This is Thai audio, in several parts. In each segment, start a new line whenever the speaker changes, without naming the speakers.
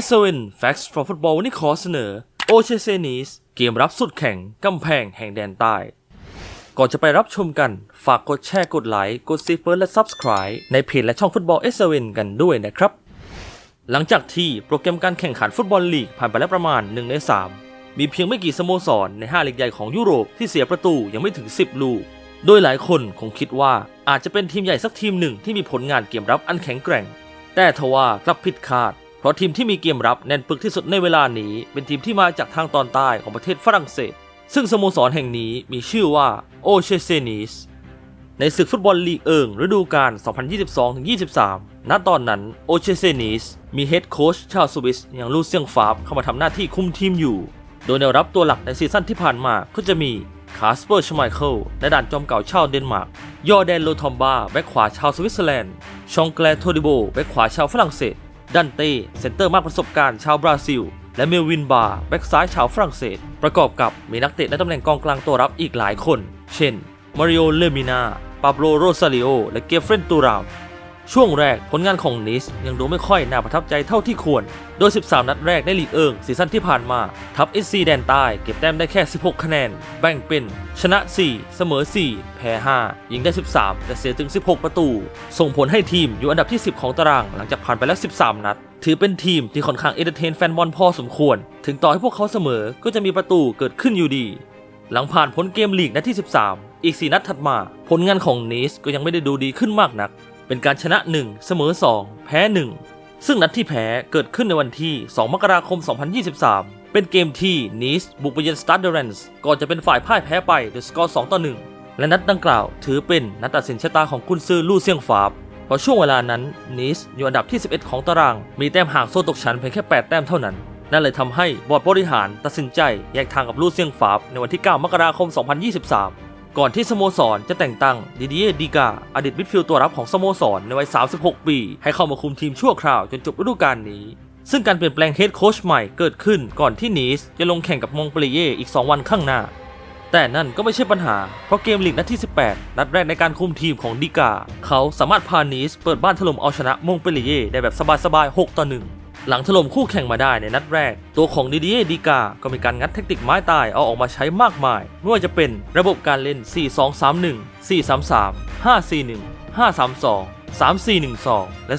s อ n Facts from Football วันนี้ขอเสนอโอเชเซนิสเกมรับสุดแข่งกำแพงแห่งแดนใต้ ก่อนจะไปรับชมกัน ฝากกดแชร์กดไลค์กดซีเฟิร์และ Subscribe ในเพจและช่องฟุตบอล s อ n กันด้วยนะครับ หลังจากที่โปรแกรมการแข่งขันฟุตบอลลีกผ่านไปแล้วประมาณ 1 ใน 3 มีเพียงไม่กี่สโมสร ใน 5 ลีกใหญ่ของยุโรปที่เสียประตูยังไม่ถึง 10 ลูก โดยหลายคนคงคิดว่าอาจจะเป็นทีมใหญ่สักทีมหนึ่งที่มีผลงานเกมรับอันแข็งแกร่ง แต่ทว่ากลับผิดคาด เพราะทีมที่มีเกมรับแน่นปึกที่สุดในเวลานี้เป็นทีมที่มาจากทางตอนใต้ของประเทศฝรั่งเศส ซึ่งสโมสรแห่งนี้มีชื่อว่าโอเชเซนิสในศึกฟุตบอลลีกเอิงฤดูกาล 2022-23 ณ ตอนนั้นโอเชเซนิสมีเฮดโค้ชชาวสวิสอย่างลูเซียงฟาบเข้ามาทำหน้าที่คุมทีมอยู่ โดยแนวรับตัวหลักในซีซั่นที่ผ่านมาก็จะมีคาสเปอร์ชไมเคิลและด่านจอมเก่าชาวเดนมาร์ก ยอแดนโลทอมบาแบ็คขวาชาวสวิตเซอร์แลนด์ ชองแกลโทดิโบแบ็คขวาชาวฝรั่งเศส ดันเต้เซนเตอร์มากประสบการณ์ชาวบราซิล และเมลวินบาร์แบ็กซ้ายชาวฝรั่งเศส ประกอบกับมีนักเตะในตำแหน่งกองกลางตัวรับอีกหลายคน เช่นมาริโอเลมินาปาโบโรซาลิโอและเกฟเฟรนตูราม ช่วงแรกผลงานของนิสยังดูไม่ค่อยน่าประทับใจเท่าที่ควร โดย 13 นัดแรกในลีกเอิงซีซั่นที่ผ่านมา ทัพเอซีแดนใต้เก็บแต้มได้แค่ 16 คะแนน แบ่งเป็น ชนะ 4 เสมอ 4 แพ้ 5 ยิงได้ 13 แต่เสียถึง 16 ประตู ส่งผลให้ทีมอยู่อันดับที่ 10 ของตารางหลังจากผ่านไปแล้ว 13 นัด ถือเป็นทีมที่ค่อนข้างเอนเตอร์เทนแฟนบอลพอสมควร ถึงต่อให้พวกเขาเสมอก็จะมีประตูเกิดขึ้นอยู่ดี หลังผ่านพ้นเกมลีกนัดที่ 13 อีก 4 นัดถัดมา ผลงานของนิสก็ยังไม่ได้ดูดีขึ้นมากนัก เป็นการชนะ 1 เสมอ 2 แพ้ 1 ซึ่งนัดที่แพ้เกิดขึ้นในวันที่ 2 มกราคม 2023 เป็นเกมที่นิสบุกไปเยือนสตาร์เดเรนส์ก่อนจะเป็นฝ่ายพ่ายแพ้ไปด้วยสกอร์2ต่อ1และนัดดังกล่าวถือเป็นนัดตัดสินชะตาของกุนซือลู่เซียงฟาบเพราะช่วงเวลานั้นนิสอยู่อันดับที่ 11 ของตาราง มีแต้มห่างโซนตกชั้นเพียงแค่ 8 แต้มเท่านั้นนั่นเลยทำให้บอร์ดบริหารตัดสินใจแยกทางกับลู่เซียงฟาบในวันที่ 9 มกราคม 2023 ก่อนที่สโมสรจะแต่งตั้งดิเดียดีกาอดีตมิดฟิลด์ตัวรับของสโมสรในวัย 36 ปี ให้เข้ามาคุมทีมชั่วคราวจนจบฤดูกาลนี้ ซึ่งการเปลี่ยนแปลงเฮดโค้ชใหม่เกิดขึ้นก่อนที่นีสจะลงแข่งกับมงเปลีเยอีก 2 วันข้างหน้า แต่นั่นก็ไม่ใช่ปัญหา เพราะเกมลีกนัดที่ 18 นัดแรกในการคุมทีมของดิกา เขาสามารถพานีสเปิดบ้านถล่มเอาชนะมงเปลีเยได้แบบสบายๆ 6 ต่อ 1 หลังถล่มคู่แข่งมาได้ในนัดแรก ตัวของดิเดียดีกา ก็มีการงัดเทคนิคไม้ตายเอาออกมาใช้มากมาย ไม่ว่าจะเป็นระบบการเล่น 4-2-3-1 4-3-3 5-4-1 5-3-2 3-4-1-2 และ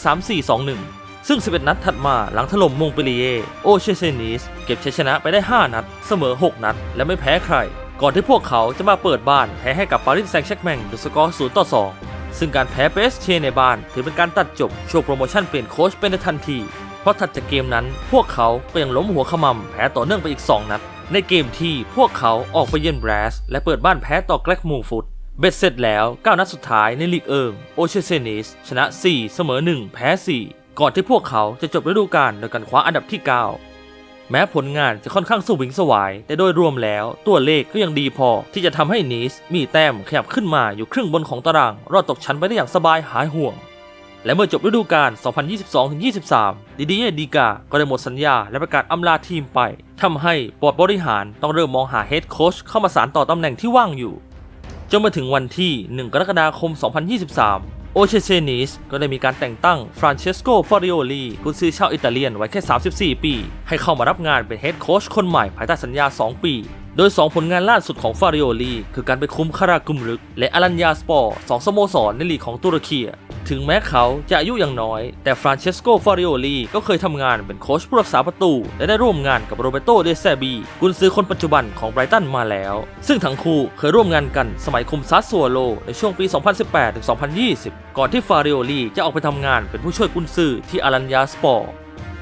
3-4-2-1 ซึ่ง 11 นัดถัดมาหลังถล่มมงเปลีเย โอเชเซนิส เก็บชัยชนะไปได้ 5 นัด เสมอ 6 นัด และไม่แพ้ใคร ก่อนที่พวกเขาจะมาเปิดบ้านแพ้ให้กับปารีสแซงต์แชร์กแมงด้วยสกอร์0ต่อ 2 ซึ่งการแพ้เปสเชในบ้านถือเป็นการตัดจบช่วงโปรโมชั่นเปลี่ยนโค้ชเป็นในทันที เพราะถัดจากเกมนั้นพวกเขาก็ยังล้มหัวขมำแพ้ต่อเนื่องไปอีก 2 นัด ในเกมที่พวกเขาออกไปเยือนแบรสและเปิดบ้านแพ้ต่อแกลกมูฟุตเบ็ดเสร็จแล้ว 9 นัดสุดท้ายในลีกเอิงโอเชเซนิสชนะ 4 เสมอ 1 แพ้ 4 ก่อนที่พวกเขาจะจบฤดูกาลโดยการคว้าอันดับที่ 9 แม้ผลงานจะค่อนข้างสูวิงสวาย แต่โดยรวมแล้วตัวเลขก็ยังดีพอที่จะทำให้นีสมีแต้มขยับขึ้นมาอยู่ครึ่งบนของตาราง รอดตกชั้นไปได้อย่างสบายหายห่วง และเมื่อจบฤดูกาล 2022-23ดิดีเยดีกา ก็ได้หมดสัญญาและประกาศอำลาทีมไป ทำให้บอร์ดบริหารต้องเริ่มมองหาเฮดโค้ชเข้ามาสานต่อตำแหน่งที่ว่างอยู่ จนมาถึงวันที่ 1 กรกฎาคม 2023โอเชเซนิสก็ได้มีการแต่งตั้งฟรานเชสโกฟอริโอลีกุนซือชาวอิตาเลียนวัยแค่ 34 ปี ให้เข้ามารับงานเป็นเฮดโค้ชคนใหม่ภายใต้สัญญา 2 ปี โดย 2 ผลงานล่าสุดของฟาริโอลีคือการไปคุมคารากุมรึก และอารัญญาสปอร์สองสโมสรในลีกของตุรกี ถึงแม้เขาจะอายุยังน้อย แต่ฟรานเชสโกฟาริโอลีก็เคยทำงานเป็นโค้ชผู้รักษาประตู และได้ร่วมงานกับโรเบโตเดเซบีกุนซือคนปัจจุบันของไบรตันมาแล้ว ซึ่งทั้งคู่เคยร่วมงานกันสมัยคุมซัสซัวโล ในช่วงปี 2018-2020 ก่อนที่ฟาริโอลีจะออกไปทำงานเป็นผู้ช่วยกุนซือที่อารัญญาสปอร์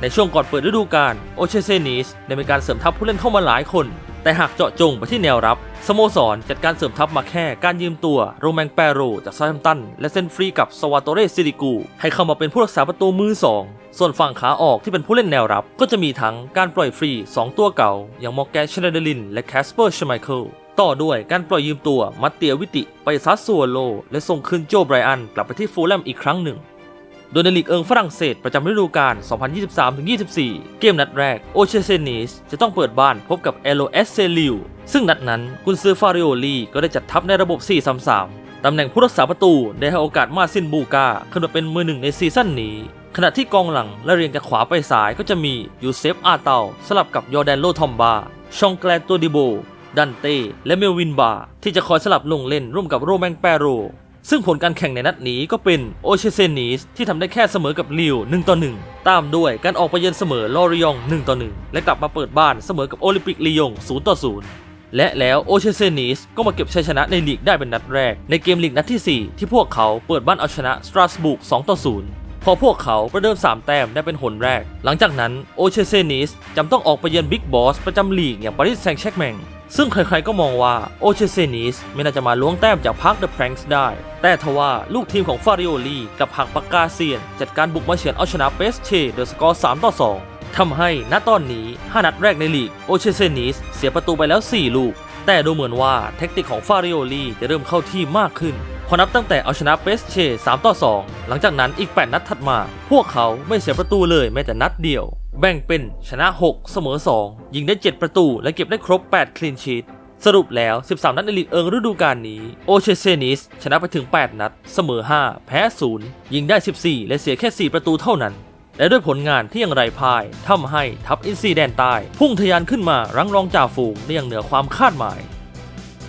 ในช่วงก่อนเปิดฤดูกาลโอเชเซนิสได้มีการเสริมทัพผู้เล่นเข้ามาหลายคน แต่หากเจาะจงไปที่แนวรับ สโมสรจัดการเสริมทัพมาแค่การยืมตัวโรแมงแปโรจากซาทัมตัน และเซ็นฟรีกับสวาโตเรซิริกู ให้เข้ามาเป็นผู้รักษาประตูมือ 2 ส่วนฝั่งขาออกที่เป็นผู้เล่นแนวรับ ก็จะมีทั้งการปล่อยฟรี 2 ตัวเก่า อย่างมอร์แกนชเนเดลิน และแคสเปอร์ชไมเคิลต่อด้วยการปล่อยยืมตัวมัตเตียวิติ ไปซัสซัวโล และส่งคืนโจไบรอันกลับไปที่ฟูลแลมอีกครั้งหนึ่ง โดยในลีกเอิงฝรั่งเศสประจำฤดูกาล 2023-24 เกมนัดแรกโอเชเซนิสจะต้องเปิดบ้านพบกับเอโลเอสเซลิวซึ่งนัดนั้นกุนซือฟาริโอลีก็ได้จัดทัพในระบบ 4-3-3 ตำแหน่งผู้รักษาประตูได้ให้โอกาสมาซินบูกาขึ้นมาเป็นมือหนึ่งในซีซั่นนี้ ขณะที่กองหลังและเรียงจากขวาไปซ้ายก็จะมียูเซฟอาเตาสลับกับยอร์แดนโลทอมบา ชองแกลตัวดิโบดันเต้และเมลวินบาที่จะคอยสลับลงเล่นร่วมกับโรแมงแปโร ซึ่งผลการแข่งในนัดนี้ก็เป็นโอเชเซนิสที่ทำได้แค่เสมอกับลิว1ต่อ1ตามด้วยการออกไปเยือนเสมอลอริยอง1ต่อ1และกลับมาเปิดบ้านเสมอกับโอลิมปิกลียง0ต่อ0และแล้วโอเชเซนิสก็มาเก็บชัยชนะในลีกได้เป็นนัดแรก ในเกมลีกนัดที่ 4 ที่พวกเขาเปิดบ้านเอาชนะสตราสบุก2ต่อ0พอพวกเขาประเดิม 3 แต้มได้เป็นหนแรก หลังจากนั้นโอเชเซนิสจำต้องออกไปเยือนบิ๊กบอสประจำลีกอย่างปารีสแซงต์แชร์กแมง ซึ่งใครๆก็มองว่าโอเชเซนิสไม่น่าจะมาล้วงแต้มจากพักเดอะแพรงส์ได้ แต่ทว่าลูกทีมของฟาริโอลีกับหักปากกาเซียน จัดการบุกมาเฉือนเอาชนะเปสเชเดอสกอร์ 3 ต่อ 2 ทำให้ณตอนนี้ 5 นัดแรกในลีกโอเชเซนิสเสียประตูไปแล้ว 4 ลูก แต่ดูเหมือนว่าแท็กติกของฟาริโอลีจะเริ่มเข้าที่มากขึ้นพอนับตั้งแต่เอาชนะเปสเช3ต่อ 2 หลังจากนั้นอีก 8 นัดถัดมา พวกเขาไม่เสียประตูเลยแม้แต่นัดเดียว แบ่งเป็นชนะ 6 เสมอ 2 ยิงได้ 7 ประตู และเก็บได้ครบ 8 คลีนชีตสรุปแล้ว 13 นัดในลีกเอิงฤดูกาลนี้ โอเชเซนิส ชนะไปถึง 8 นัด เสมอ 5 แพ้ 0 ยิงได้ 14 และเสียแค่ 4 ประตูเท่านั้น และด้วยผลงานที่ยังไร้พ่ายทำให้ทัพอินซีแดนใต้ พุ่งทะยานขึ้นมารั้งรองจ่าฝูงได้อย่างเหนือความคาดหมาย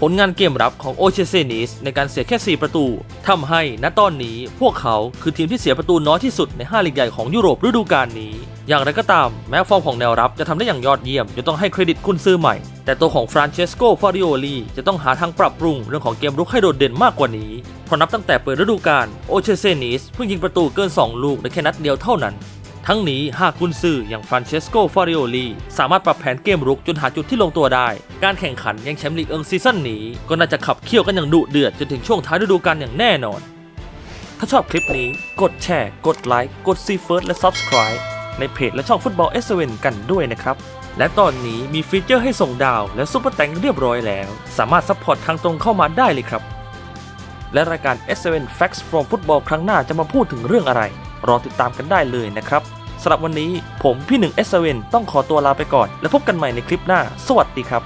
ผลงานเกมรับของโอเชเซนิสในการเสียแค่ 4 ประตูทำให้ณตอนนี้พวกเขาคือทีมที่เสียประตูน้อยที่สุดใน 5 ลีกใหญ่ของยุโรปฤดูกาลนี้ อย่างไรก็ตามแม้ฟอร์มของแนวรับจะทำได้อย่างยอดเยี่ยมจะต้องให้เครดิตคุณซื้อใหม่ แต่ตัวของฟรานเชสโกฟาริโอลีจะต้องหาทางปรับปรุงเรื่องของเกมรุกให้โดดเด่นมากกว่านี้ เพราะนับตั้งแต่เปิดฤดูกาลโอเชเซนิสเพิ่งยิงประตูเกิน 2 ลูกในแค่นัดเดียวเท่านั้น ทั้งนี้หากกุนซืออย่างฟรานเชสโกฟาริโอลีสามารถปรับแผนเกมรุกจนหาจุดที่ลงตัวได้ การแข่งขันยังแชมป์ลีกเอิงซีซั่นนี้ก็น่าจะขับเคี่ยวกันอย่างดุเดือดจนถึงช่วงท้ายฤดูกาลอย่างแน่นอน ถ้าชอบคลิปนี้กดแชร์ กดไลค์กดซีเฟิร์สและ Subscribe ในเพจและช่องฟุตบอลเอสเวนกันด้วยนะครับ และตอนนี้มีฟีเจอร์ให้ส่งดาวและซุปเปอร์แตงเรียบร้อยแล้ว สามารถซัพพอร์ตทางตรงเข้ามาได้เลยครับ และรายการ S7 Facts from Football ครั้งหน้าจะมาพูดถึงเรื่องอะไร รอติดตามกันได้เลยนะครับสำหรับวันนี้ผมพี่หนึ่ง S7 ต้องขอตัวลาไปก่อน และพบกันใหม่ในคลิปหน้า สวัสดีครับ